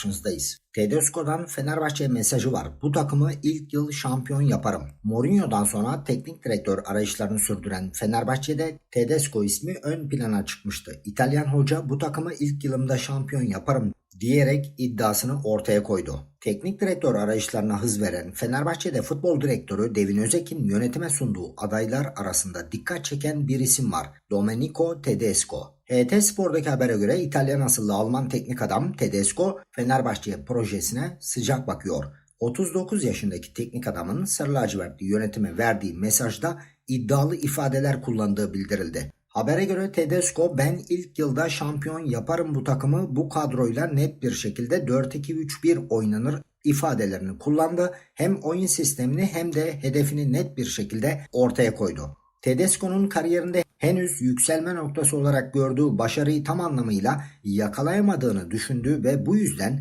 karşınızdayız. Tedesco'dan Fenerbahçe mesajı var. Bu takımı ilk yıl şampiyon yaparım. Mourinho'dan sonra teknik direktör arayışlarını sürdüren Fenerbahçe'de Tedesco ismi ön plana çıkmıştı. İtalyan hoca bu takımı ilk yılımda şampiyon yaparım diyerek iddiasını ortaya koydu. Teknik direktör arayışlarına hız veren Fenerbahçe'de futbol direktörü Devin Özek'in yönetime sunduğu adaylar arasında dikkat çeken bir isim var. Domenico Tedesco. HT Spor'daki habere göre İtalyan asıllı Alman teknik adam Tedesco Fenerbahçe projesine sıcak bakıyor. 39 yaşındaki teknik adamın Sarı Lacivertli yönetime verdiği mesajda iddialı ifadeler kullandığı bildirildi. Habere göre Tedesco ben ilk yılda şampiyon yaparım bu takımı bu kadroyla net bir şekilde 4-2-3-1 oynanır ifadelerini kullandı. Hem oyun sistemini hem de hedefini net bir şekilde ortaya koydu. Tedesco'nun kariyerinde henüz yükselme noktası olarak gördüğü başarıyı tam anlamıyla yakalayamadığını düşündü ve bu yüzden